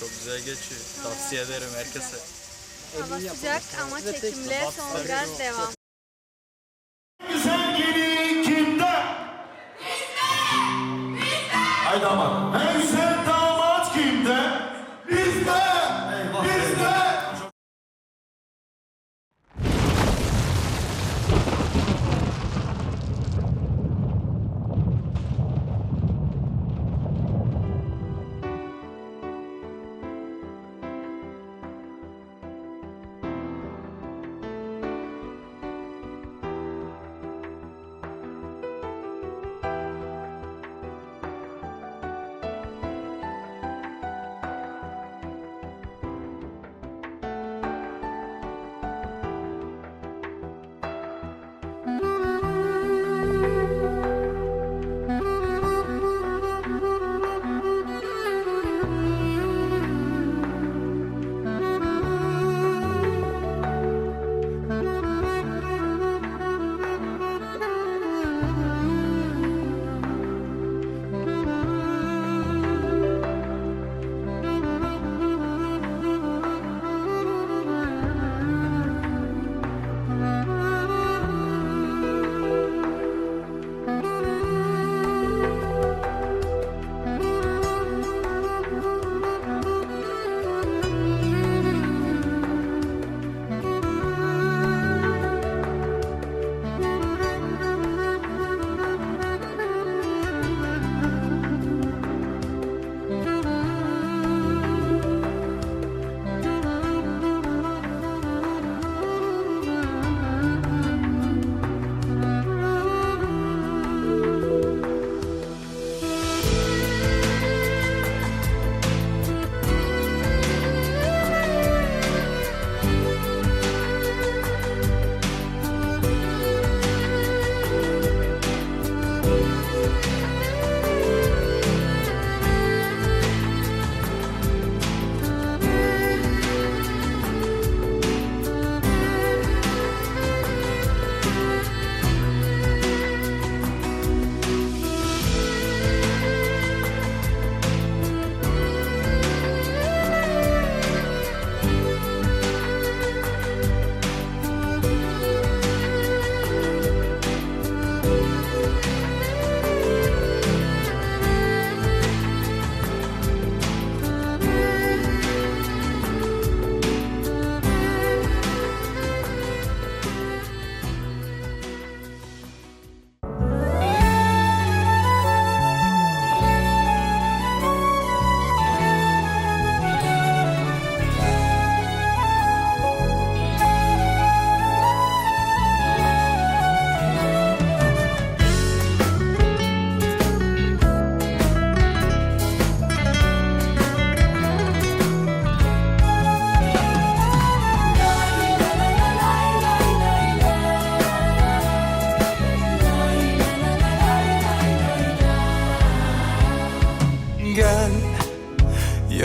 Çok güzel geçiyor. Tavsiye ederim herkese. Hava sıcak ama çekimler son biraz devam.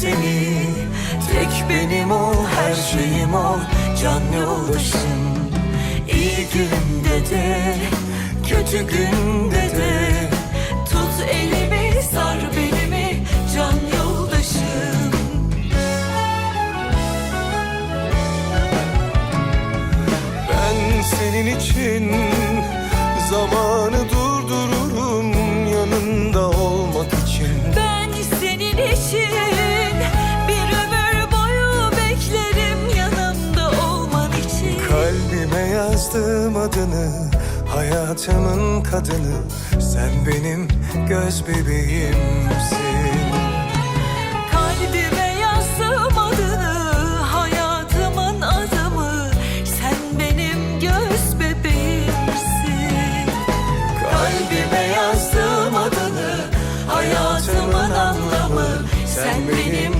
seni. Tek benim ol her şeyim ol can yoldaşım. İyi günde de kötü günde de. Tut elimi sar belimi can yoldaşım. Ben senin için zamanı durdururum yazdım adını Hayatımın kadını. Sen benim göz bebeğimsin. Kalbime yazdım adını Hayatımın adımı. Sen benim göz bebeğimsin. Kalbime yazdım adını Hayatımın anlamı. Sen benim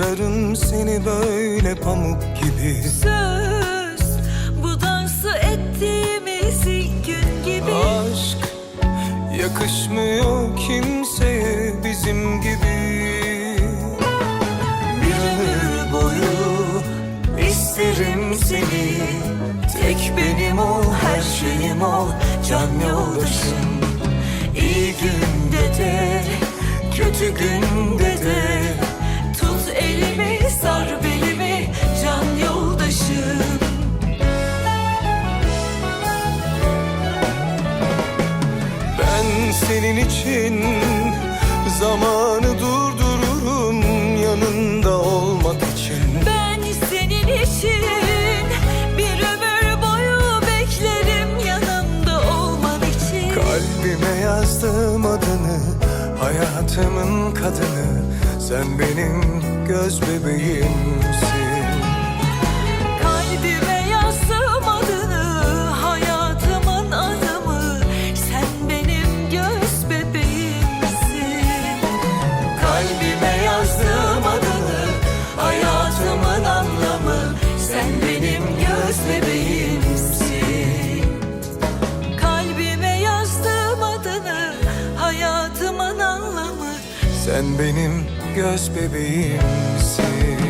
sararım seni böyle pamuk gibi. Söz bu dansı ettiğimiz ilk gün gibi. Aşk yakışmıyor kimseye bizim gibi. Bir ömür boyu isterim seni. Tek benim ol her şeyim ol. Can yoldaşım İyi günde de kötü günde de senin için zamanı durdururum yanında olmak için. Ben senin için bir ömür boyu beklerim yanımda olman için. Kalbime yazdım adını hayatımın kadını sen benim göz bebeğimsin Sen benim göz bebeğimsin.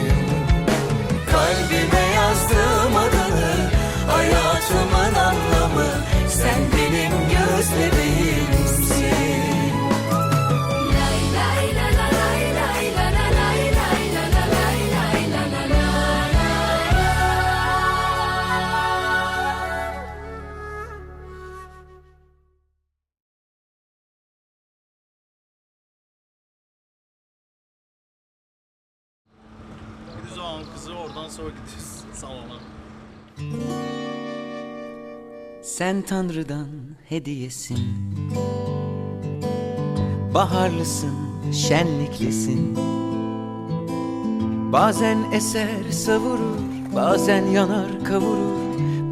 Kalbime yazdım adını Hayatımın gidiyoruz salona. Sen Tanrı'dan hediyesin. Baharlısın, şenliklisin. Bazen eser savurur, bazen yanar kavurur.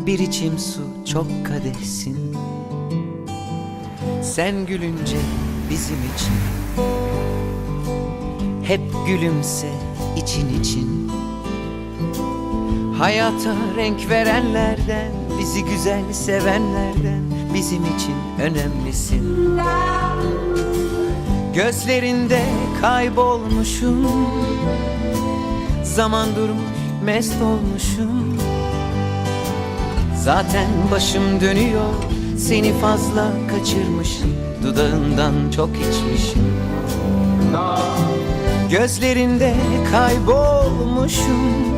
Bir içim su çok kadehsin. Sen gülünce bizim için. Hep gülümse için için Hayata renk verenlerden, bizi güzel sevenlerden bizim için önemlisin. Gözlerinde kaybolmuşum, zaman durmuş mest olmuşum. Zaten başım dönüyor, seni fazla kaçırmışım, dudağından çok içmişim. Gözlerinde kaybolmuşum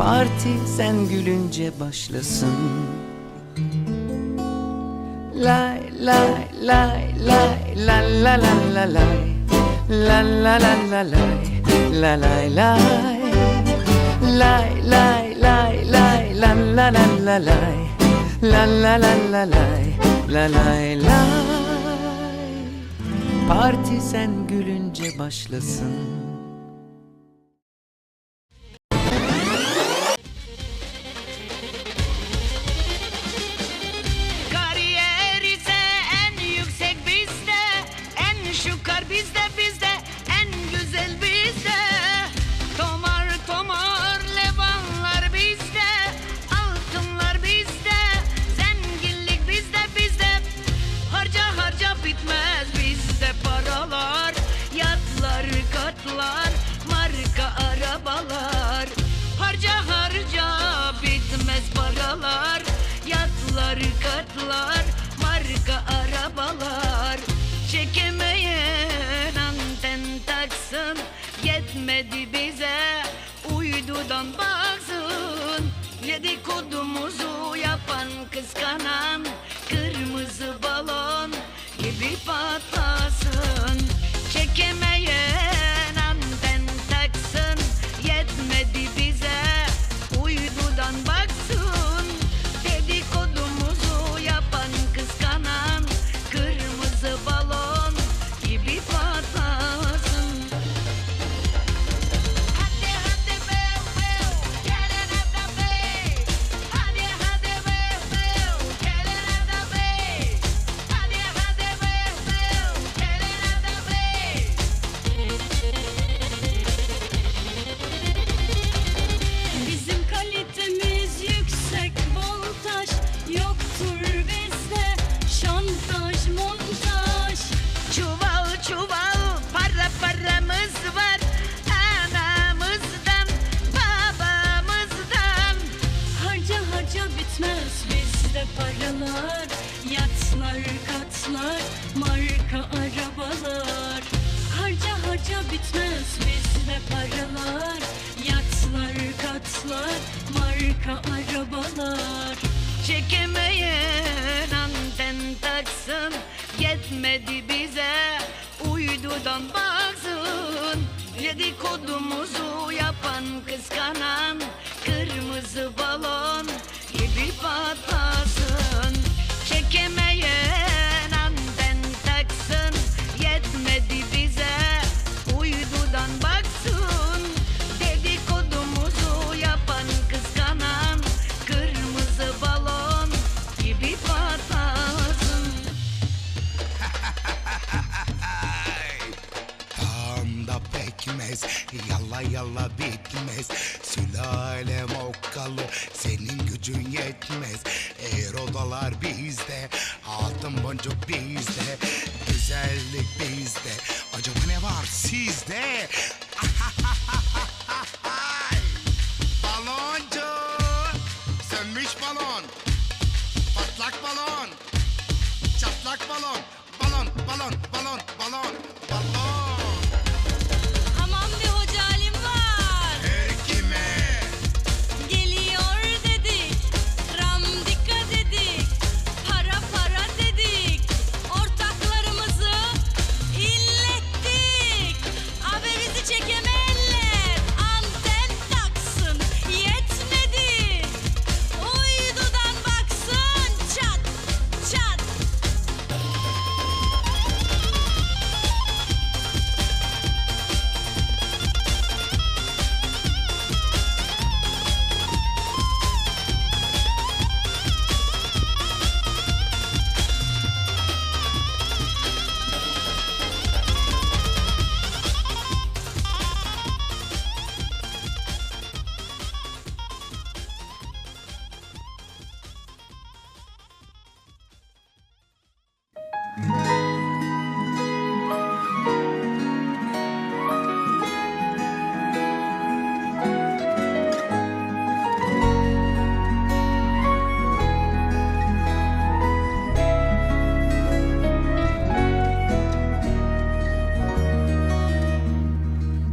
Parti sen gülünce başlasın Lay lay lay lay la la la la lay La la la la lay La lay lay Lay lay lay lay la la la la lay La la la la lay La lay lay Parti sen gülünce başlasın arabalar. Harca harca bitmez paralar. Yatlar katlar marka arabalar. Çekemeyen anten taksın Yetmedi bize. Uydudan baksın Dedikodumuzu yapan kıskanan Kırmızı balon gibi patlasın. Marka arabalar Çekemeyen anten taksın Yetmedi bize. Uydudan baksın Dedikodumuzu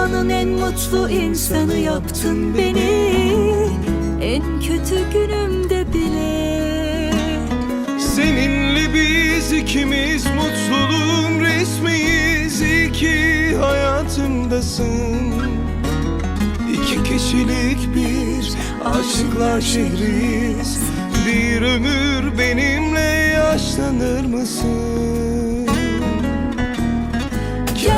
Dünyanın en mutlu insanı yaptın beni. En kötü günümde bile. Seninle biz ikimiz mutluluğun resmiyiz. İyi ki hayatımdasın. İki kişilik bir aşıklar şehriyiz. Bir ömür benimle yaşlanır mısın?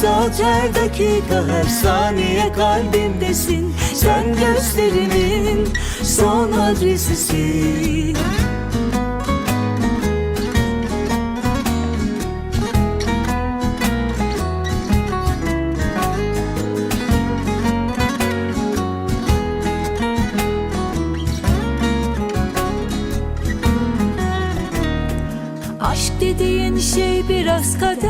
saat her dakika her saniye kalbimdesin. Sen gözlerimin son adresisin. Aşk dediğin şey biraz kader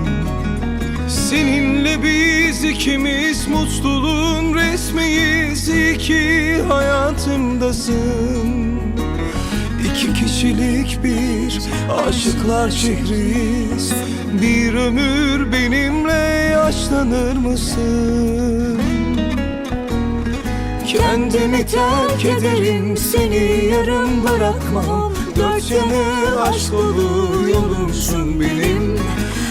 Seninle biz ikimiz mutluluğun resmiyiz. İyi ki hayatımdasın. İki kişilik bir aşıklar şehriyiz. Bir ömür benimle yaşlanır mısın? Kendimi terk ederim seni yarım bırakmam. Dört yanı aşk dolu yolumsun benim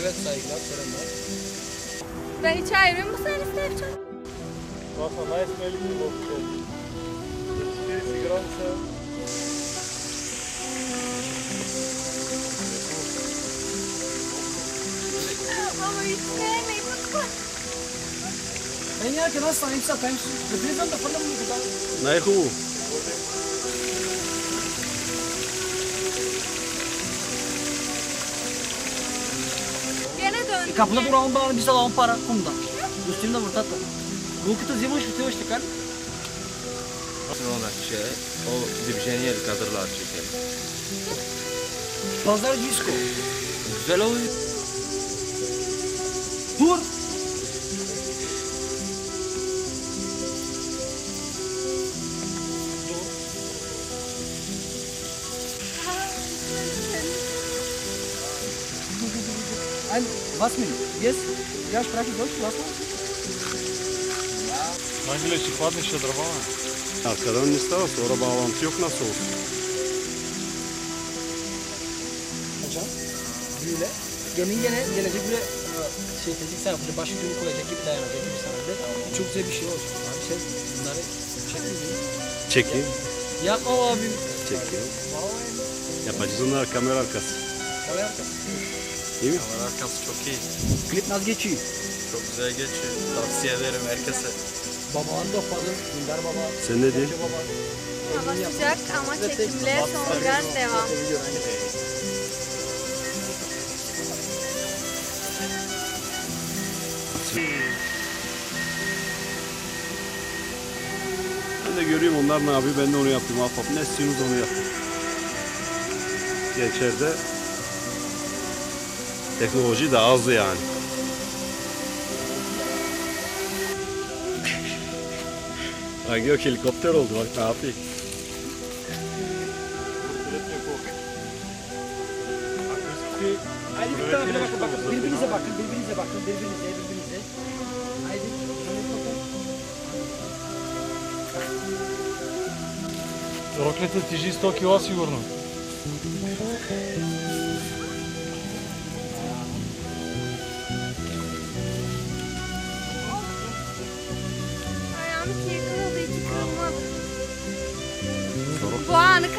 Evet saygılar, selamlar. Ben hiç ayrıyım bu sen istersen. Ama hiç sevmeyin lütfen. Ben yerken asla imsa temsil. Birazdan da falan mı güzel? Nej, ho. Döndüm. Kapıda durağın bağlı bir salam para kumda. Üstünde burada da. Bu kutu zimuş bitiyor işte kan. Sonra şey, o Dibjeniyer kadırlar çekelim. Pazar disco. Güzel oluyor. Dur. Was mit? Yes? Ja, spreche Deutsch, was mal? Arkadan liste var sonra bağlantı yok nasıl olsun? Hocam. Böyle. Gelin gene gelecek böyle e, şey fiziksel yapacak, baş gün koyacak gibi dayanacak gibi sana de. Çok güzel bir şey olsun. Abi şey bunları çekmiyor. Çekeyim. Yapma abim. Çekeyim. Vallahi Yapacağız onlar kamera arkası. olay arkası. Değil mi? Kamera arkası çok iyi. Klip nasıl geçiyor? Çok güzel geçiyor. Tavsiye ederim herkese. Babanı da okudun. Dündar baba. Sen ne diyorsun? Hava sıcak ama çekimler sonra devam. Ben de görüyorum onlar ne yapıyor ben de onu yaptım. Ahbap ne istiyorsunuz onu yaptım. Geçerde teknoloji de azdı yani. Ay yok helikopter oldu bak ne yapayım. Haydi bir tane bakın bakın birbirinize bakın birbirinize bakın birbirinize birbirinize. Haydi bakın. Rokletin tijiz Tokyo sigurno.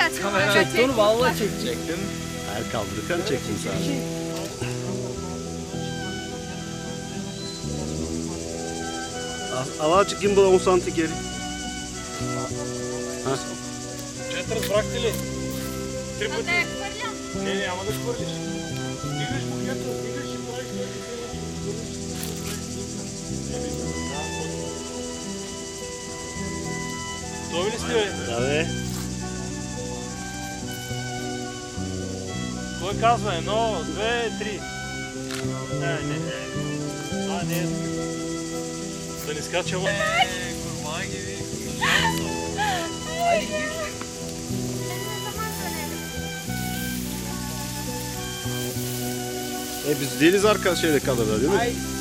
Evet. Kamera çektin. Valla çekecektim. Her kaldırırken çektin sen. Al azıcık gimbal 10 santim geri. Ha. Çatırız bırak dili. Tripod. Ne ne ama da kuruluş. Gülüş bu yatır. Gülüş Кой казва? Едно, две, три. Не, не, не. Това не е. Да не скача в... Курма gibi. E biz değiliz arka şeyde kadroda değil mi? Hepsine